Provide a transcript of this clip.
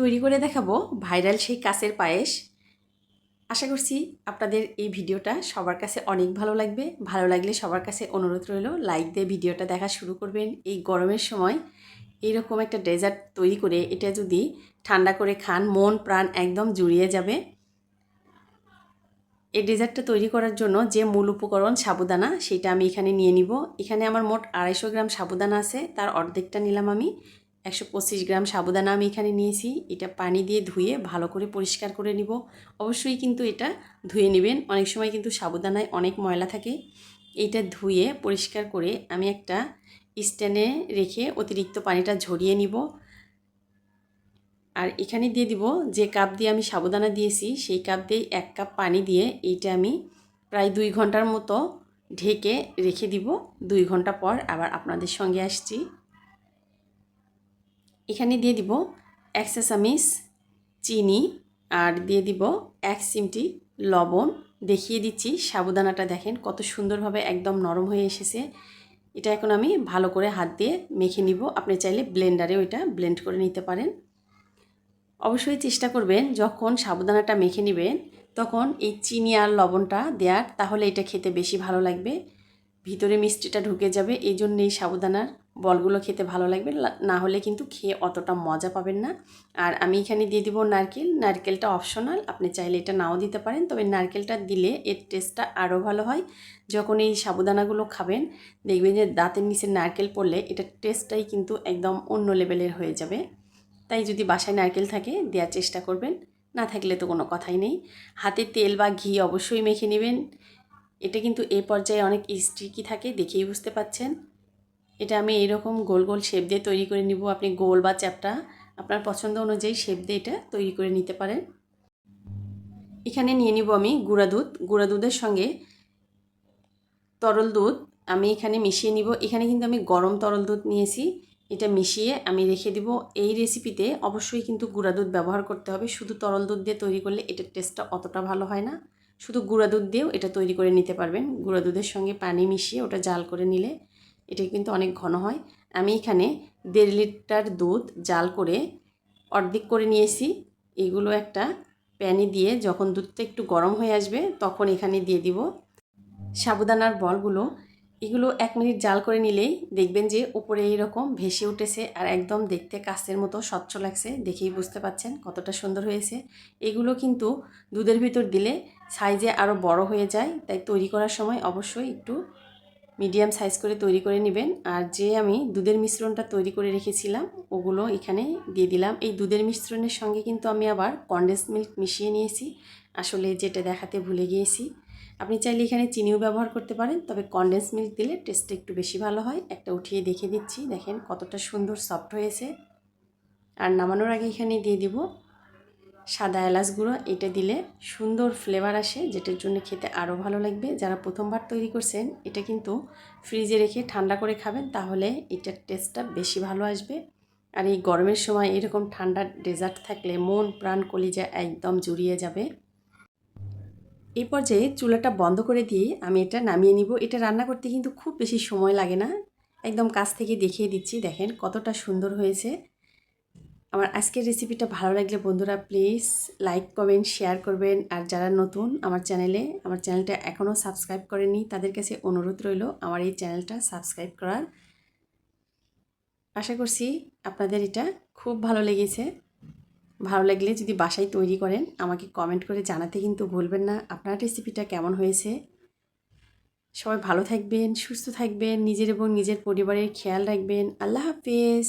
তৈরি করে দেখাবো ভাইরাল সেই কাছের পায়েস। আশা করছি আপনাদের এই ভিডিওটা সবার কাছে অনেক ভালো লাগবে। ভালো লাগলে সবার কাছে অনুরোধ রইল, লাইক দিয়ে ভিডিওটা দেখা শুরু করবেন। এই গরমের সময় এইরকম একটা ডেজার্ট তৈরি করে এটা যদি ঠান্ডা করে খান, মন, প্রাণ একদম জুড়িয়ে যাবে। এই ডেজার্টটা তৈরি করার জন্য যে মূল উপকরণ সাবুদানা, সেটা আমি এখানে নিয়ে নিব। এখানে আমার মোট আড়াইশো গ্রাম সাবুদানা আছে, তার অর্ধেকটা নিলাম আমি। একশো পঁচিশ গ্রাম সাবুদানা আমি এখানে নিয়েছি। এটা পানি দিয়ে ধুয়ে ভালো করে পরিষ্কার করে নিব। অবশ্যই কিন্তু এটা ধুয়ে নেবেন। অনেক সময় কিন্তু সাবুদানায় অনেক ময়লা থাকে। এইটা ধুয়ে পরিষ্কার করে আমি একটা স্ট্যান্ডে রেখে অতিরিক্ত পানিটা ঝরিয়ে নিব। আর এখানে দিয়ে দিব যে কাপ দিয়ে আমি সাবুদানা দিয়েছি, সেই কাপ দিয়ে এক কাপ পানি দিয়ে এইটা আমি প্রায় দুই ঘণ্টার মতো ঢেকে রেখে দিব। দুই ঘণ্টা পর আবার আপনাদের সঙ্গে আসছি। এখানে দিয়ে দিব এক চামিচ চিনি আর দিয়ে দিব এক চিমটি লবণ। দেখিয়ে দিচ্ছি সাবুদানাটা দেখেন কত সুন্দরভাবে একদম নরম হয়ে এসেছে। এটা এখন আমি ভালো করে হাত দিয়ে মেখে নিব। আপনি চাইলে ব্লেন্ডারে ওইটা ব্লেন্ড করে নিতে পারেন। অবশ্যই চেষ্টা করবেন যখন সাবুদানাটা মেখে নেবেন তখন এই চিনি আর লবণটা দেওয়ার তাহলে এটা খেতে বেশি ভালো লাগবে। ভিতরে মিষ্টিটা ঢুকে যাবে, এই জন্য এই সাবুদানার বলগুলো খেতে ভালো লাগবে। না হলে কিন্তু খেয়ে অতটা মজা পাবেন না। আর আমি এখানে দিয়ে দিব নারকেল। নারকেলটা অপশনাল আপনি চাইলে এটা নাও দিতে পারেন। তবে নারকেলটা দিলে এর টেস্টটা আরও ভালো হয়। যখন এই সাবুদানাগুলো খাবেন, দেখবেন যে দাঁতের নিচে নারকেল পড়লে এটার টেস্টটাই কিন্তু একদম অন্য লেভেলের হয়ে যাবে। তাই যদি বাসায় নারকেল থাকে, দেওয়ার চেষ্টা করবেন। না থাকলে তো কোনো কথাই নেই। হাতে তেল বা ঘি অবশ্যই মেখে নেবেন। এটা কিন্তু এ পর্যায়ে অনেক স্টিকি থাকে, দেখেই বুঝতে পাচ্ছেন। এটা আমি এইরকম গোল গোল শেপ দিয়ে তৈরি করে নিব। আপনি গোল বা চ্যাপটা আপনার পছন্দ অনুযায়ী শেপ দিয়ে এটা তৈরি করে নিতে পারেন। এখানে নিয়ে নিব আমি গুঁড়া দুধ। গুঁড়া দুধের সঙ্গে তরল দুধ আমি এখানে মিশিয়ে নিব। এখানে কিন্তু আমি গরম তরল দুধ নিয়েছি। এটা মিশিয়ে আমি রেখে দিব। এই রেসিপিতে অবশ্যই কিন্তু গুঁড়া দুধ ব্যবহার করতে হবে। শুধু তরল দুধ দিয়ে তৈরি করলে এটার টেস্টটা অতটা ভালো হয় না। শুধু গুঁড়া দুধ দিয়েও এটা তৈরি করে নিতে পারবেন। গুঁড়া দুধের সঙ্গে পানি মিশিয়ে ওটা জাল করে নিলে এটা কিন্তু অনেক ঘন হয়। আমি এখানে দেড় লিটার দুধ জাল করে অর্ধেক করে নিয়েছি। এগুলো একটা প্যানে দিয়ে যখন দুধটা একটু গরম হয়ে আসবে তখন এখানে দিয়ে দিব। সাবুদানার বলগুলো, এগুলো এক মিনিট জাল করে নিলেই দেখবেন যে উপরে এইরকম ভেসে উঠেছে আর একদম দেখতে কাছের মতো স্বচ্ছ লাগছে, দেখেই বুঝতে পাচ্ছেন কতটা সুন্দর হয়েছে। এগুলো কিন্তু দুধের ভিতর দিলে সাইজে আরও বড় হয়ে যায়, তাই তৈরি করার সময় অবশ্যই একটু মিডিয়াম সাইজ করে তৈরি করে নেবেন। আর যে আমি দুধের মিশ্রণটা তৈরি করে রেখেছিলাম, ওগুলো এখানে দিয়ে দিলাম। এই দুধের মিশ্রণের সঙ্গে কিন্তু আমি আবার কন্ডেন্স মিল্ক মিশিয়ে নিয়েছি। আসলে যেটা দেখাতে ভুলে গিয়েছি। আপনি চাইলে এখানে চিনিও ব্যবহার করতে পারেন, তবে কন্ডেন্স মিল্ক দিলে টেস্টটা একটু বেশি ভালো হয়। একটা উঠিয়ে দেখে দিচ্ছি। দেখেন কতটা সুন্দর সফট হয়েছে। আর নামানোর আগে এখানে দিয়ে দিব সাদা এলাচ গুঁড়ো, এটা দিলে সুন্দর ফ্লেভার আসে, যেটার জন্য খেতে আরও ভালো লাগবে। যারা প্রথমবার তৈরি করছেন, এটা কিন্তু ফ্রিজে রেখে ঠান্ডা করে খাবেন, তাহলে এটার টেস্টটা বেশি ভালো আসবে। আর এই গরমের সময় এরকম ঠান্ডা ডেজার্ট থাকলে মন, প্রাণ কলিজা একদম জুড়িয়ে যাবে। এই পর্যায়ে চুলাটা বন্ধ করে দিয়ে আমি এটা নামিয়ে নিব। এটা রান্না করতে কিন্তু খুব বেশি সময় লাগে না। একদম কাছ থেকে দেখিয়ে দিচ্ছি, দেখেন কতটা সুন্দর হয়েছে। আমার আজকের রেসিপিটা ভালো লাগলে বন্ধুরা প্লিজ লাইক কমেন্ট শেয়ার করবেন। আর যারা নতুন আমার চ্যানেলে আমার চ্যানেলটা এখনও সাবস্ক্রাইব করেনি তাদের কাছে অনুরোধ রইল আমার এই চ্যানেলটা সাবস্ক্রাইব করার। আশা করছি আপনাদের এটা খুব ভালো লেগেছে। ভালো লাগলে যদি বাসায় তৈরি করেন, আমাকে কমেন্ট করে জানাতে কিন্তু ভুলবেন না। আপনার রেসিপিটা কেমন হয়েছে? সবাই ভালো থাকবেন, সুস্থ থাকবেন, নিজের এবং নিজের পরিবারের খেয়াল রাখবেন। আল্লাহ হাফেজ।